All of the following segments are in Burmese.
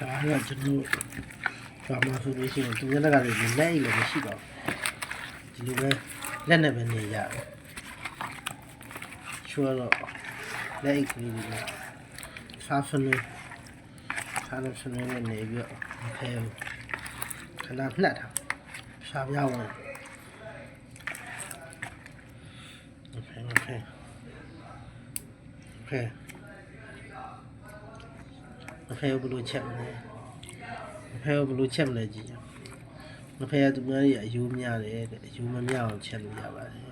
တော့ကျွန်တော်ဘာမှဆိုလို့ရှိရင်သူမျက်နှာကလည်းလက်အိတ်လည်းမရှိတော့ဘူးဒီလိုပဲလက်နဲ့ပဲနေရတယ်ချွတ်တော့လက်အိတ်ကလေးတွေနဲ့စားစနေစားလို့စနေနဲ့နေပြီးတော့မခဲဘူးခဏနှက်တာရှာပြဝင်โอเคโอเคโอเค မဖဲဘလို့ချက်မလဲမဖဲဘလို့ချက်မလဲကြည့်မဖဲကသူများကြီးအယိုးများတယ်တဲ့အယိုးမများအောင်ချက်လို့ရပါတယ်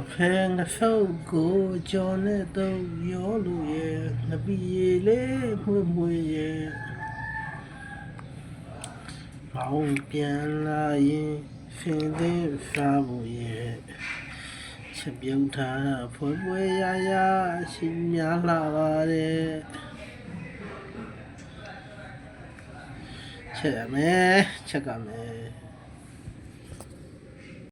အဖေငါဆောက်ကိုကြော်နဲ့တော့ရောလို့ရဲ့ငပီလေးမွေ့မွေ့ရဲ့ဘောင်းပြန်လာရင်ဖင်သေးစားဖို့ရဲ့ချက်ပြုံးထားဖွယ်ဖွယ်ရရရှိများလာပါတယ်ချက်ရမယ်ချက်ကမယ်